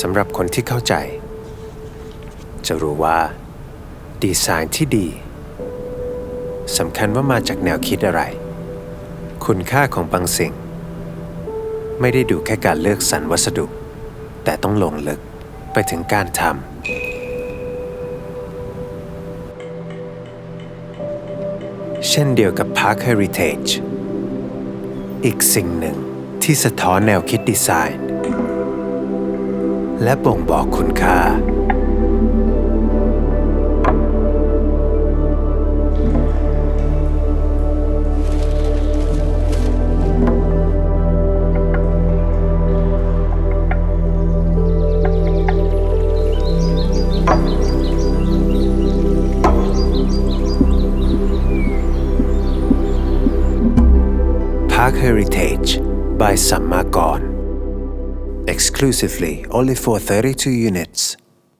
สำหรับคนที่เข้าใจ จะรู้ว่าดีไซน์ที่ดีสำคัญว่ามาจากแนวคิดอะไร คุณค่าของบางสิ่ง ไม่ได้ดูแค่การเลือกสรรวัสดุ แต่ต้องลงลึกไปถึงการทำ เช่นเดียวกับ Park Heritage อีกสิ่งหนึ่งที่สะท้อนแนวคิดดีไซน์ และบ่งบอกคุณค่า Park Heritage by Sammakon. Exclusively only for 32 units.